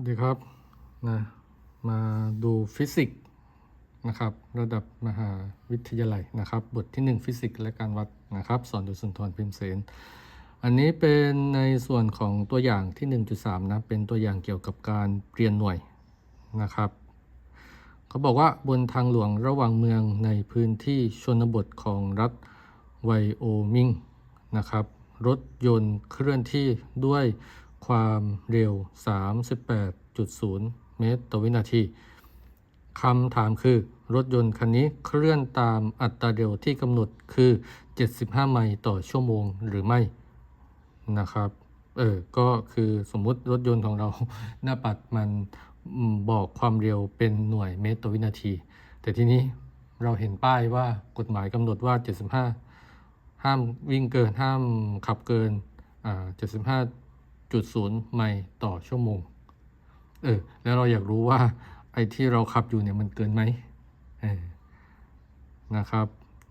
สวัสดีครับนะมาดูฟิสิกส์นะครับ ระดับมหาวิทยาลัยนะครับ บทที่ 1 ฟิสิกส์และการวัดนะครับ สอนโดยสุนทรพิมเสนอันนี้เป็นในส่วนของตัวอย่างที่ 1.3 นะ เป็นตัวอย่างเกี่ยวกับการเปลี่ยนหน่วยนะครับเขาบอกว่าบนทางหลวงระหว่างเมืองในพื้นที่ชนบทของรัฐไวโอมิงนะครับ รถยนต์เคลื่อนที่ด้วย ความเร็ว 38.0 เมตรต่อวินาทีคำถามคือ รถยนต์คันนี้เคลื่อนตามอัตราเร็วที่กำหนดคือ 75 ไมล์ต่อชั่วโมงหรือไม่นะครับเออก็คือสมมุติรถยนต์ของเราหน้าปัดมันบอกความเร็วเป็นหน่วยเมตรต่อวินาที แต่ทีนี้เราเห็นป้ายว่ากฎหมายกำหนดว่า 75 ห้ามวิ่งเกินห้ามขับเกินอ่า 75.0ไมล์ต่อชั่วโมง เออ แล้วเราอยากรู้ว่าไอ้ที่เราขับอยู่เนี่ยมันเกินไหมนะครับ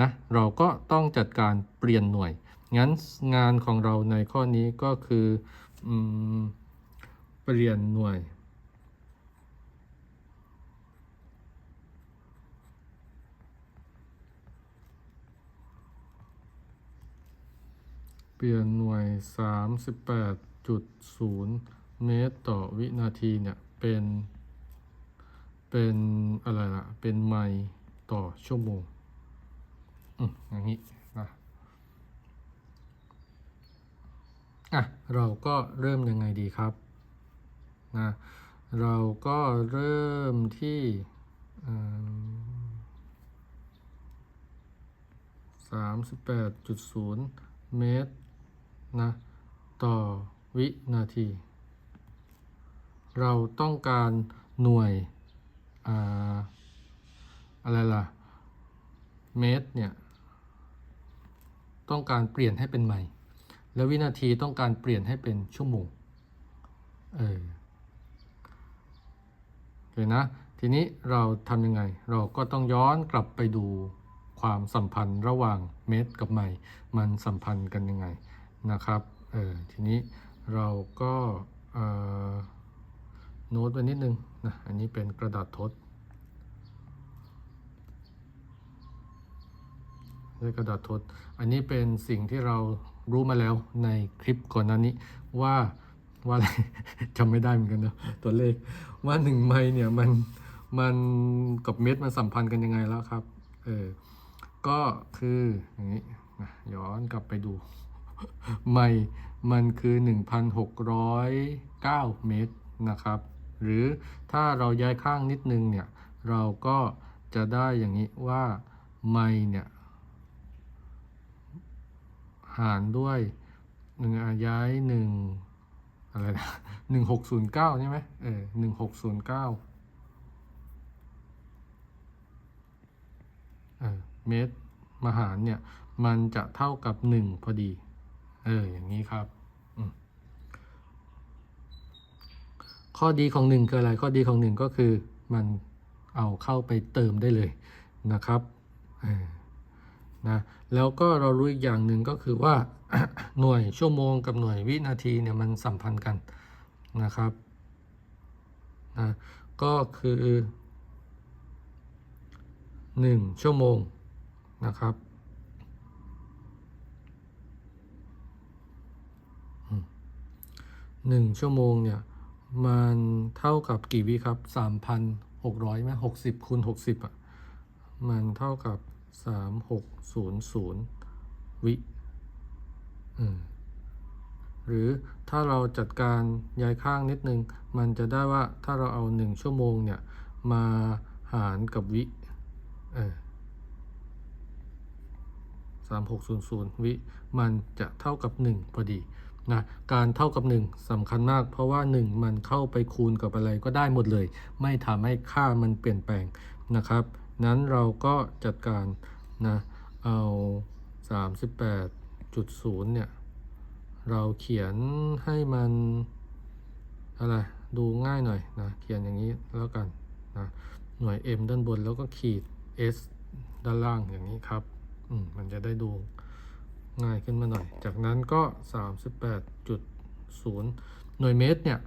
นะ เราก็ต้องจัดการเปลี่ยนหน่วย งั้นงานของเราในข้อนี้ก็คืออเปลี่ยนหน่วยเปลี่ยนหน่วย 38.0เมตรต่อวินาทีเนี่ยเป็น เป็นอะไรล่ะ เป็นไมล์ต่อชั่วโมง อืมอย่างนี้นะอะเราก็เริ่มยังไงดีครับนะเราก็เริ่มที่สามสิบแปดจุดศูนย์เมตรนะต่อ วินาที เราต้องการหน่วยอ่าอะไรล่ะ เมตรเนี่ย ต้องการเปลี่ยนให้เป็นไมล์แล้ววินาทีต้องการเปลี่ยนให้เป็นชั่วโมง เออโอเคนะ ทีนี้เราทำยังไง เราก็ต้องย้อนกลับไปดูความสัมพันธ์ระหว่างเมตรกับไมล์มันสัมพันธ์กันยังไงนะครับ เออ ทีนี้ เราก็โน้ตไว้นิดนึงนะอันนี้เป็นกระดาษทดด้วยกระดาษทด อันนี้เป็นสิ่งที่เรารู้มาแล้วในคลิปก่อนหน้านี้ว่าว่าอะไรจำไม่ได้เหมือนกันนะตัวเลขว่าหนึ่งไมล์เนี่ยมันมันกับเม็ดมันสัมพันธ์กันยังไงแล้วครับ เออ ก็คืออย่างนี้นะย้อนกลับไปดู ไมล์มันคือ 1,609 เมตรนะครับ หรือถ้าเราย้ายข้างนิดนึงเนี่ย เราก็จะได้อย่างนี้ว่าไมล์เนี่ย หารด้วยหนึ่งอะย้ายหนึ่งอะไรนะหนึ่งหกศูนย์เก้าใช่ไหมเออหนึ่งหกศูนย์เก้าเออเมตรมาหารเนี่ย มันจะเท่ากับหนึ่งพอดี เอออย่างนี้ครับ ข้อดีของหนึ่งคืออะไร ข้อดีของหนึ่งก็คือมันเอาเข้าไปเติมได้เลยนะครับนะแล้วก็เรารู้อีกอย่างหนึ่งก็คือว่าหน่วยชั่วโมงกับหน่วยวินาทีเนี่ยมันสัมพันธ์กันนะครับนะก็คือ 1 ชั่วโมงนะครับ 1 ชั่วโมงเนี่ยมันเท่ากับกี่วิครับ 3,600ไหม60คูณ60 อะ มันเท่ากับ 3600 วิหรือถ้าเราจัดการย้ายข้างนิดนึง มันจะได้ว่าถ้าเราเอา 1 ชั่วโมงเนี่ย มาหารกับวิสามหกศูนย์ศูนย์วิ มันจะเท่ากับ 1 พอดี นะการเท่ากับ 1สำคัญมาก เพราะว่า 1 มันเข้าไปคูณกับอะไรก็ได้หมดเลย ไม่ทำให้ค่ามันเปลี่ยนแปลงนะครับ นั้นเราก็จัดการนะเอา 38.0 เนี่ย เราเขียนให้มันอะไรดูง่ายหน่อยนะ เขียนอย่างนี้แล้วกันนะหน่วย m ด้านบนแล้วก็ขีด s ด้านล่างอย่างนี้ครับอืมมันจะได้ดู ง่ายขึ้นมาหน่อย จากนั้นก็ 38.0 หน่วยเมตรเนี่ย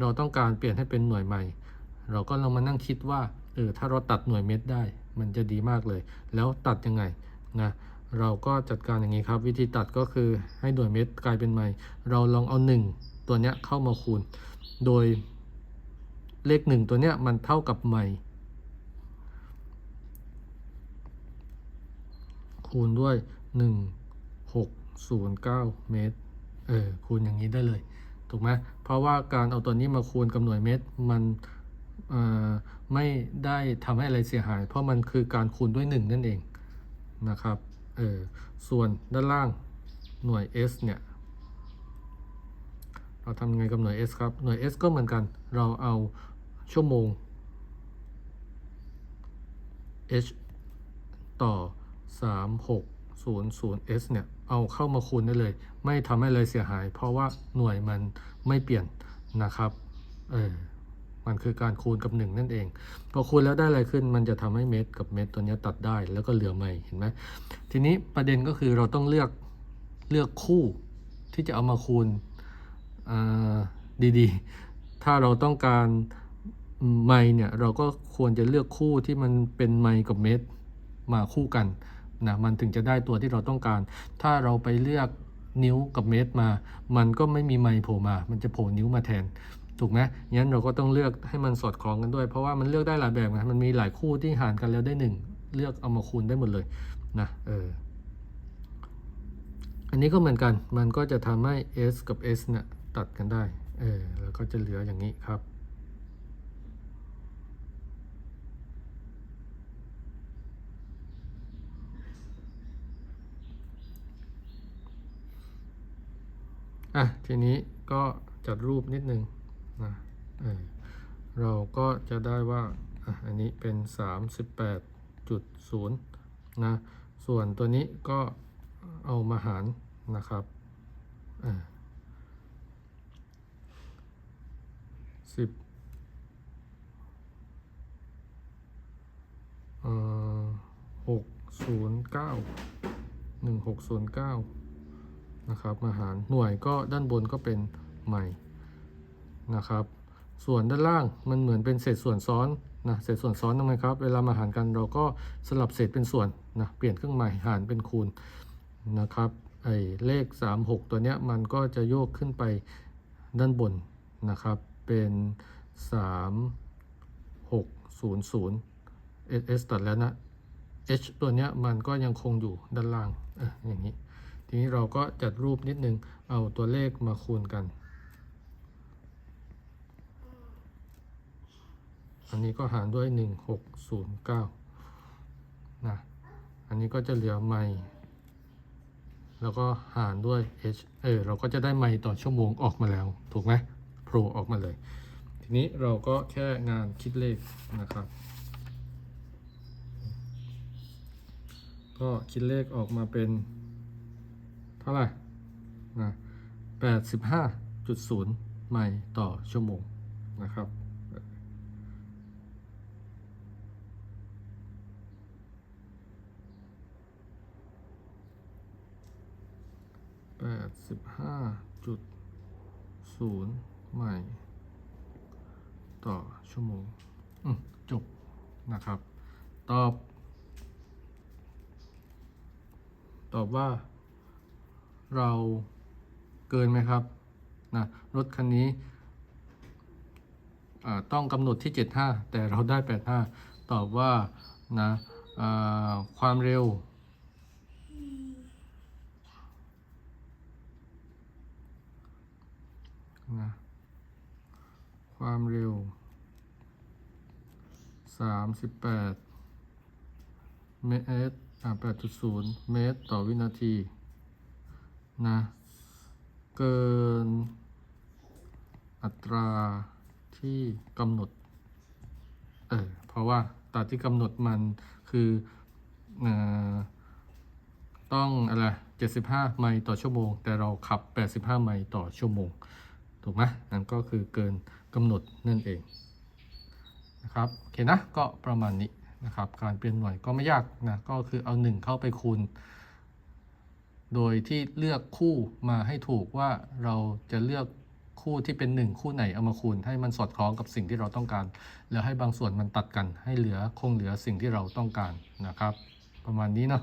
เราต้องการเปลี่ยนให้เป็นหน่วยใหม่ เราก็ลองมานั่งคิดว่า เออ ถ้าเราตัดหน่วยเม็ดได้ มันจะดีมากเลย แล้วตัดยังไงนะ เราก็จัดการอย่างนี้ครับ วิธีตัดก็คือให้หน่วยเม็ดกลายเป็นไมล์เราลองเอา 1 ตัวเนี้ยเข้ามาคูณ โดยเลข 1 ตัวเนี้ยมันเท่ากับไมล์คูณด้วย 609 เมตร เออ คูณอย่างนี้ได้เลย ถูกไหมเพราะว่าการเอาตัวนี้มาคูณกับหน่วยเมตร มันออไม่ได้ทำให้อะไรเสียหาย เพราะมันคือการคูณด้วย 1 นั่นเอง นะครับ เออ ส่วนด้านล่างหน่วย s เนี่ย เราทำยังไงกับหน่วย s ครับ หน่วย s ก็เหมือนกัน เราเอาชั่วโมง h ต่อ 3600 s เนี่ย เอาเข้ามาคูณได้เลย ไม่ทำให้อะไรเสียหาย เพราะว่าหน่วยมันไม่เปลี่ยนนะครับเออมันคือการคูณกับ 1 นั่นเอง พอคูณแล้วได้อะไรขึ้น มันจะทำให้เม็ดกับเม็ดตัวนี้ตัดได้ แล้วก็เหลือใหม่ เห็นไหม ทีนี้ประเด็นก็คือเราต้องเลือกเลือกคู่ที่จะเอามาคูณอ่าดีๆ ถ้าเราต้องการไมล์เนี่ย เราก็ควรจะเลือกคู่ที่มันเป็นไมล์กับเม็ดมาคู่กัน นะมันถึงจะได้ตัวที่เราต้องการ ถ้าเราไปเลือกนิ้วกับเม็ดมา มันก็ไม่มีไมโผล่มา มันจะโผล่นิ้วมาแทน ถูกไหมงั้นเราก็ต้องเลือกให้มันสอดคล้องกันด้วย เพราะว่ามันเลือกได้หลายแบบไงมันมีหลายคู่ที่หารกันแล้วได้หนึ่งเลือกเอามาคูณได้หมดเลยนะเอออันนี้ก็เหมือนกัน มันก็จะทำให้ s กับ s เนี่ยตัดกันได้ เออ แล้วก็จะเหลืออย่างนี้ครับ อะทีนี้ก็จัดรูปนิดนึงนะเออเราก็จะได้ว่าอะอันนี้เป็น 38.0นะส่วนตัวนี้ก็เอามาหารนะครับอ่าสิบเออหกศูนย์เก้าหนึ่งหกศูนย์เก้า นะครับมาหารหน่วยก็ด้านบนก็เป็นใหม่นะครับ ส่วนด้านล่างมันเหมือนเป็นเศษส่วนซ้อนนะเศษส่วนซ้อนทำไมครับ เวลามาหารกันเราก็สลับเศษเป็นส่วนนะเปลี่ยนเครื่องหมายหารเป็นคูณนะครับไอ้เลข 36 ตัวเนี้ยมันก็จะโยกขึ้นไปด้านบนนะครับ เป็น 3600 s ตัดแล้วนะ h ตัวเนี้ยมันก็ยังคงอยู่ด้านล่างเอออย่างนี้ ทีนี้เราก็จัดรูปนิดนึง เอาตัวเลขมาคูณกัน อันนี้ก็หารด้วย 1609นะอันนี้ก็จะเหลือไมแล้วก็หารด้วย h เออเราก็จะได้ไมล์ต่อชั่วโมงออกมาแล้ว ถูกไหมโผล่ออกมาเลย ทีนี้เราก็แค่งานคิดเลขนะครับก็คิดเลขออกมาเป็น เท่าไหร่นะ85.0ไมล์ต่อชั่วโมงนะครับ แปดสิบห้าจุดศูนย์ไมล์ต่อชั่วโมงอืมจบนะครับ ตอบ ตอบว่า เราเกินไหมครับนะรถคันนี้ต้องกำหนดที่ 75 แต่เราได้ 85 ตอบว่านะความเร็ว นะความเร็ว 38 เมตรอ่า8.0 เมตรต่อวินาที นะเกินอัตราที่กำหนด เออ เพราะว่าตราที่กำหนดมันคือเอ่อต้องอะไร75ไมล์ต่อชั่วโมง แต่เราขับ85ไมล์ต่อชั่วโมง ถูกไหมนั่นก็คือเกินกำหนดนั่นเองนะครับ โอเคนะ ก็ประมาณนี้นะครับ การเปลี่ยนหน่วยก็ไม่ยากนะ ก็คือเอา 1 เข้าไปคูณ โดยที่เลือกคู่มาให้ถูกว่าเราจะเลือกคู่ที่เป็น 1 คู่ไหนเอามาคูณ ให้มันสอดคล้องกับสิ่งที่เราต้องการ แล้วให้บางส่วนมันตัดกันให้เหลือคงเหลือสิ่งที่เราต้องการนะครับ ประมาณนี้เนาะ